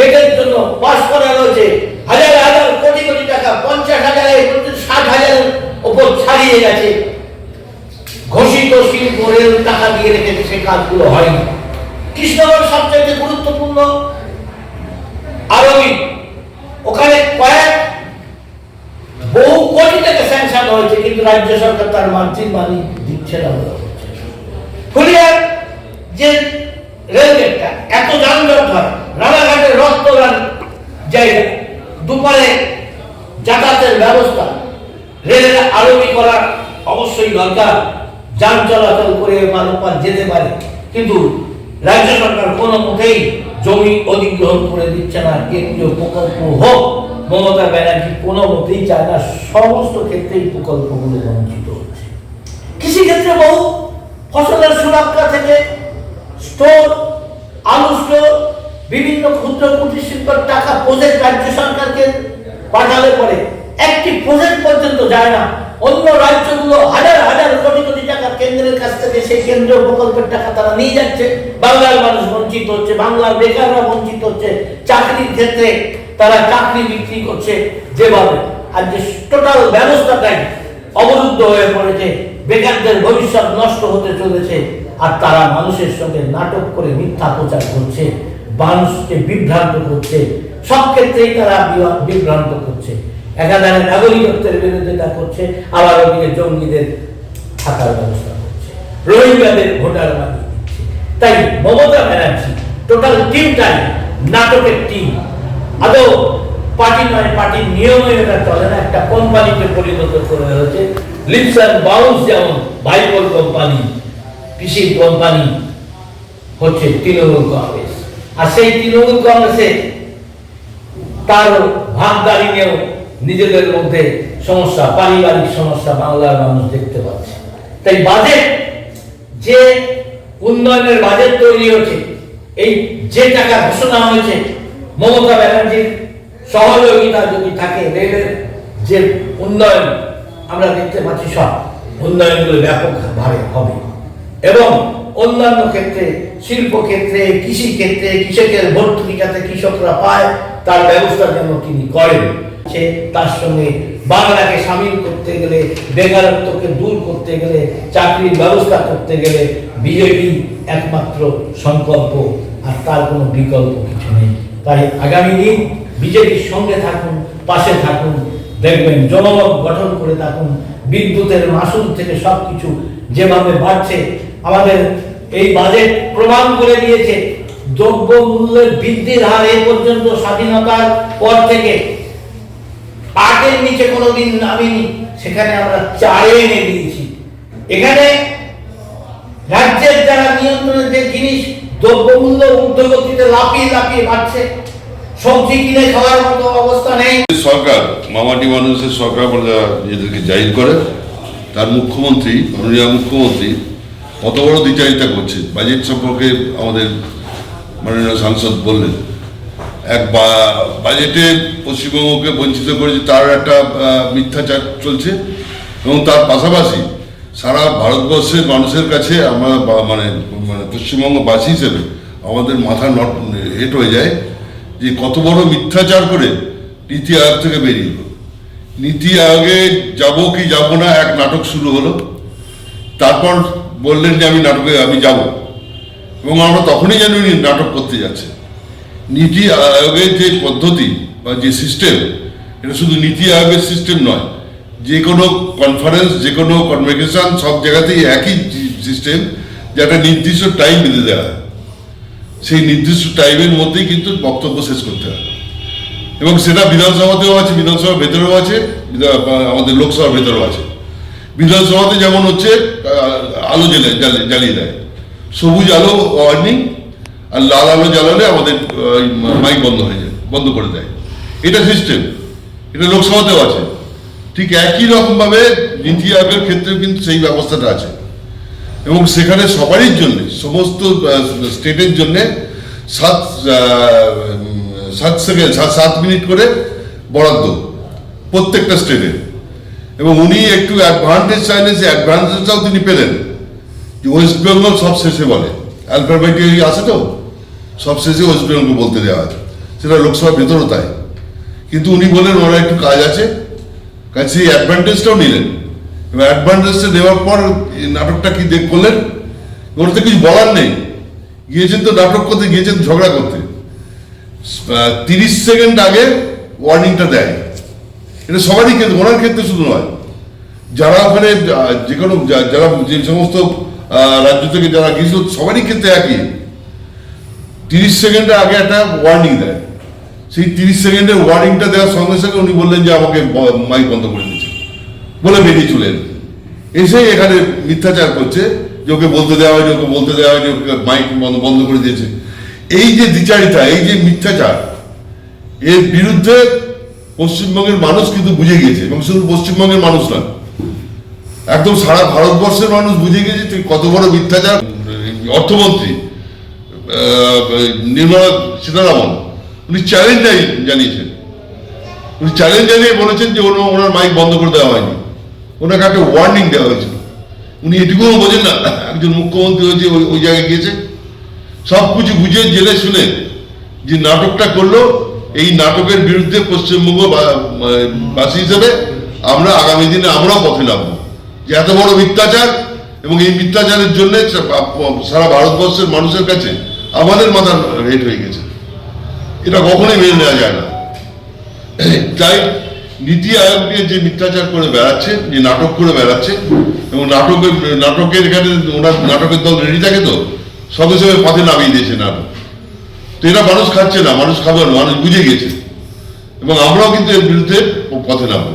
গেটের জন্য পাস করা রয়েছে হাজার হাজার কোটি কোটি টাকা, পঞ্চাশ হাজারের ষাট হাজারের ওপর ছাড়িয়ে গেছে। ঘোষিত শিল্প রেল টাকা দিয়ে রেখেছে সে কাজগুলো হয়নি। কৃষ্ণগড় সবচেয়ে গুরুত্বপূর্ণ আরবি ওখানে কয়েক বহু কোটি টাকা স্যাংশন হয়েছে, কিন্তু রাজ্য সরকার তার মার্জিন মানি দিচ্ছে না। হুলিয়ার যে রেলগেটটা, এত যানজট হয় রানাঘাটের রথ তোলার জায়গা দুপারে যাতায়াতের ব্যবস্থা, রেলের আরবি করা অবশ্যই দরকার। যান চলাচল করে মানুষ যেতে পারে, কিন্তু রাজ্য সরকার কোনো মতেই জমি অধিগ্রহণ করে দিচ্ছে না। কেন্দ্রীয় প্রকল্প হোক, মমতা ব্যানার্জি কোনো মতেই চায় না, সমস্ত ক্ষেত্রেই প্রকল্পগুলো বঞ্চিত হচ্ছে। কৃষিক্ষেত্রে বহু ফসলের সুরক্ষা থেকে স্টোর, আলু স্টোর বিভিন্ন ক্ষুদ্র কুটির শিল্পের টাকা প্রজেক্ট রাজ্য সরকারকে পাঠালে পরে একটি প্রজেক্ট পর্যন্ত যায় না। অন্য রাজ্যগুলো হাজার হাজার কোটি কোটি টাকা কেন্দ্রের কাছ থেকে সেই কেন্দ্রীয় প্রকল্পের টাকা তারা নিয়ে যাচ্ছে। বাংলার মানুষ বঞ্চিত হচ্ছে, বাংলার বেকাররা বঞ্চিত হচ্ছে। চাকরির ক্ষেত্রে তারা চাকরি বিক্রি করছে যেভাবে। আর যে টোটাল ব্যবস্থাটাই অবরুদ্ধ হয়ে পড়েছে, বেকারদের ভবিষ্যৎ নষ্ট হতে চলেছে। আর তারা মানুষের সঙ্গে নাটক করে মিথ্যা প্রচার করছে। মানুষকে বিভ্রান্ত করছে। সব ক্ষেত্রেই তারা বিভা- বিভ্রান্ত করছে। একাধারে নাগরিকত্বের বিরোধিতা করছে, আবার ওদিকে জঙ্গিদের থাকার ব্যবস্থা করছে। রোহিঙ্গাদের ভোটার বানিয়ে দিচ্ছে। তাই মমতা ব্যানার্জি টোটাল টিমটাই নাটকের টিম আদৌ পার্টি নয় পার্টির নিয়মে এটা চলে না, একটা কোম্পানিকে পরিণত করে হয়েছে। লিপস অ্যান্ড বাউন্স যেমন বাইবল কোম্পানি কৃষি কোম্পানি হচ্ছে তৃণমূল কংগ্রেস। আর সেই তৃণমূল কংগ্রেসে তার ভাগদারি নিয়েও নিজেদের মধ্যে সমস্যা, পারিবারিক সমস্যা বাংলার মানুষ দেখতে পাচ্ছে। তাই বাজেট, যে উন্নয়নের বাজেট তৈরি হয়েছে, এই যে টাকা ঘোষণা হয়েছে, মমতা ব্যানার্জির সহযোগিতা যদি থাকে, রেলের যে উন্নয়ন, আমরা দেখতে পাচ্ছি সব। উন্নয়নগুলো ব্যাপক ভাবে হবে। এবং অন্যান্য ক্ষেত্রে শিল্প ক্ষেত্রে কৃষি ক্ষেত্রে কৃষকের ভর্তুকি যাতে কৃষকরা পায়, তার ব্যবস্থা যেন তিনি করেন। সে তার সঙ্গে বাংলাকে সামিল করতে গেলে, বেকারত্বকে দূর করতে গেলে, চাকরির ব্যবস্থা করতে গেলে বিজেপি একমাত্র সংকল্প, আর তার কোনো বিকল্প কিছু নেই। তাই আগামী দিন বিজেপির সঙ্গে থাকুন, পাশে থাকুন, দেখবেন জনমত গঠন করে থাকুন, বিদ্যুতের মাসুল থেকে সবকিছু যেভাবে বাড়ছে, আমাদের এই বাজেট প্রমাণ করে দিয়েছে, দ্রব্য মূল্যের বৃদ্ধির হার এই পর্যন্ত স্বাধীনতার পর থেকে। আটের নিচে কোনোদিন নামিনি, সেখানে আমরা চারে এনে দিয়েছি। এখানে রাজ্যের যারা নিয়ন্ত্রণের যে জিনিস দ্রব্যমূল্য ঊর্ধ্বগতিতে লাফিয়ে লাফিয়ে বাড়ছে। সবজি কিনে খাওয়ার মতো অবস্থা নেই। সরকার, মামাটি মানুষের সরকার বলে যারা নিজেদেরকে জাহির করে, তার মুখ্যমন্ত্রী মুখ্যমন্ত্রী কত বড় দ্বিচারিতা করছে বাজেট সম্পর্কে আমাদের মাননীয় সাংসদ বললেন। এক বাজেটে পশ্চিমবঙ্গকে বঞ্চিত করেছে তার একটা মিথ্যাচার চলছে এবং তার পাশাপাশি সারা ভারতবর্ষের মানুষের কাছে আমরা মানে মানে পশ্চিমবঙ্গবাসী হিসেবে আমাদের মাথা নট, হেট হয়ে যায় যে কত বড় মিথ্যাচার করে নীতি আয়োগ থেকে বেরিয়ে এলো। নীতি আয়োগে যাব কি যাব না এক নাটক শুরু হলো। তারপর বললেন যে আমি নাটকে, আমি যাব। এবং আমরা তখনই জানি নাটক করতে যাচ্ছে নীতি আয়োগের যে পদ্ধতি বা যে সিস্টেম এটা শুধু নীতি আয়োগের সিস্টেম নয়, যে কোনো কনফারেন্স যে কোনো কনভেকেশন সব জায়গাতেই একই সিস্টেম যে একটা নির্দিষ্ট টাইম বেঁধে দেওয়া হয়। সেই নির্দিষ্ট টাইমের মধ্যেই কিন্তু বক্তব্য শেষ করতে হয়। এবং সেটা বিধানসভাতেও আছে, বিধানসভার ভেতরেও আছে আমাদের লোকসভার ভেতরেও আছে। বিধানসভাতে যেমন হচ্ছে আলো জ্বালে, জ্বালে- জ্বালিয়ে দেয়। সবুজ আলো ওয়ার্নিং আর লাল আলো জ্বালালে আমাদের মাইক বন্ধ হয়ে যায়, বন্ধ করে দেয়। এটা সিস্টেম এটা লোকসভাতেও আছে। ঠিক একই রকমভাবে নীতি আয়োগের ক্ষেত্রেও কিন্তু সেই ব্যবস্থাটা আছে। এবং সেখানে সবারই জন্য, সমস্ত স্টেটের জন্য সাত সাত সেকেন্ড সাত মিনিট করে বরাদ্দ, প্রত্যেকটা স্টেটের। এবং উনি একটু অ্যাডভান্টেজ চাইলে সে অ্যাডভান্টেজটাও তিনি পেলেন। ওয়েস্ট বেঙ্গল সব শেষে বলে। অ্যালফাবেটি আছে তো? সব শেষে ওয়েস্ট বেঙ্গল বলতে দেওয়া আছে সেটা লোকসভার ভেতরও তাই। কিন্তু উনি বললেন ওরা একটু কাজ আছে। কাজ সেই অ্যাডভান্টেজটাও নিলেন। এবার অ্যাডভান্টেজটা নেওয়ার পর নাটকটা কি দেখ করলেন? ওর তো কিছু বলার নেই। গিয়েছেন তো নাটক করতে, গিয়েছেন ঝগড়া করতে। তিরিশ সেকেন্ড আগে ওয়ার্নিংটা দেয়। এটা সবারই ক্ষেত্রে, ওনার ক্ষেত্রে শুধু নয়। যারা ওখানে যে কোনো যারা যে সমস্ত রাজ্য থেকে যারা গিয়েছিল, সবারই ক্ষেত্রে একই। তিরিশ সেকেন্ডের আগে একটা ওয়ার্নিং দেয়। সেই তিরিশ সেকেন্ডের ওয়ার্নিংটা দেওয়ার সঙ্গে সঙ্গে উনি বললেন যে, আমাকে মাইক বন্ধ করে দিয়েছে বলে বেরিয়ে চলে এসে এখানে মিথ্যাচার করছে যে, ওকে বলতে দেওয়া হয়নি, ওকে বলতে দেওয়া হয়নি, ওকে মাইক বন্ধ বন্ধ করে দিয়েছে। এই যে দ্বিচারিতা এই যে মিথ্যাচার, এর বিরুদ্ধে পশ্চিমবঙ্গের মানুষ কিন্তু বুঝে গিয়েছে এবং শুধু পশ্চিমবঙ্গের মানুষ না একদম সারা ভারতবর্ষের মানুষ বুঝে গেছে তুই কত বড় মিথ্যাচার। অর্থমন্ত্রী নির্মলা সীতারামন, উনি চ্যালেঞ্জ জানিয়েছেন। উনি চ্যালেঞ্জ জানিয়ে বলেছেন যে ওনার মাইক বন্ধ করে দেওয়া হয়নি। ওনাকে একটা ওয়ার্নিং দেওয়া হয়েছিল। উনি এটুকুও বোঝেন না, একজন মুখ্যমন্ত্রী হয়েছে, ওই ওই জায়গায় গিয়েছে। সব কিছু বুঝে, জেনে শুনে যে নাটকটা করল, এই নাটকের বিরুদ্ধে পশ্চিমবঙ্গ বাসী হিসেবে আমরা আগামী দিনে আমরাও পথে নামবো। এত বড় মিথ্যাচার এবং এই মিথ্যাচারের জন্য সারা ভারতবর্ষের মানুষের কাছে আমাদের মাথা রেট হয়ে গেছে। এটা কখনোই মেনে নেওয়া যায় না। তাই নীতি আয়োগ নিয়ে যে মিথ্যাচার করে বেড়াচ্ছে, যে নাটক করে বেড়াচ্ছে, এবং নাটকের নাটকের এখানে ওনার নাটকের দল রেডি থাকে তো সঙ্গে সঙ্গে পথে নামিয়ে দিয়েছে নাটক। তো এরা মানুষ খাচ্ছে না, মানুষ খাবে না, মানুষ বুঝে গেছে। এবং আমরাও কিন্তু এর বিরুদ্ধে পথে নামবো।